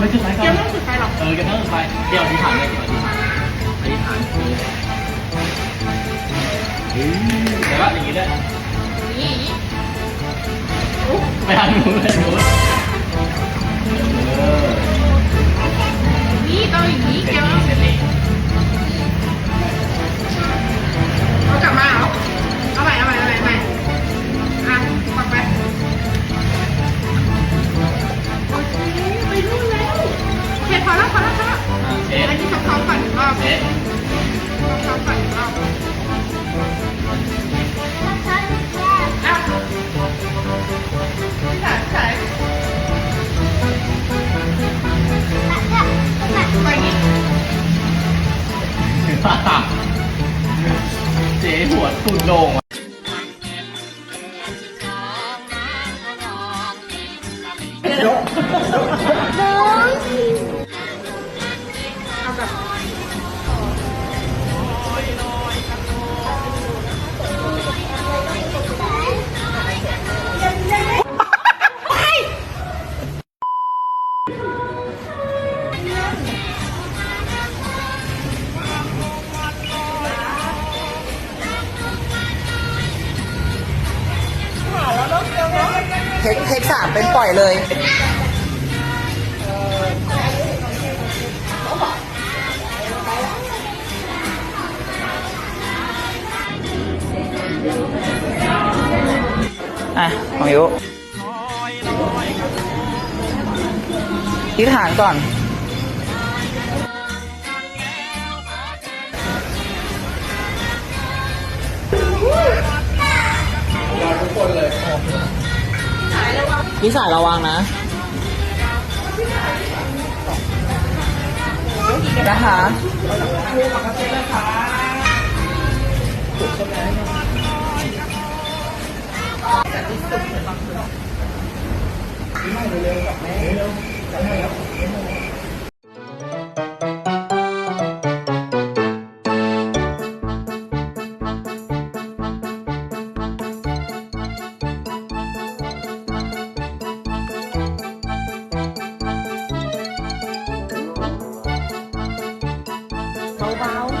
ไปจุดไหนก่อเดี๋ยนวไม่ต้องจุดไฟหรอกเออแกต้องจุดไฟเดี๋ยวอธิษฐานเลยเดี๋ยวอธิษฐานอธิษฐานคือเฮ้ยแต่ว่าอย่างนี้ด้วยนี่อย่างนี้ไปทางนู้นเลยนู้น ใส่ไปนี่เจ๊หัวตุ่นโด่งอะ เทคเทคสามเป็นปล่อยเลยอะของยุที่ฐานก่อน พี่สายระวังนะ นะคะเร็วกับแม่ เบาๆ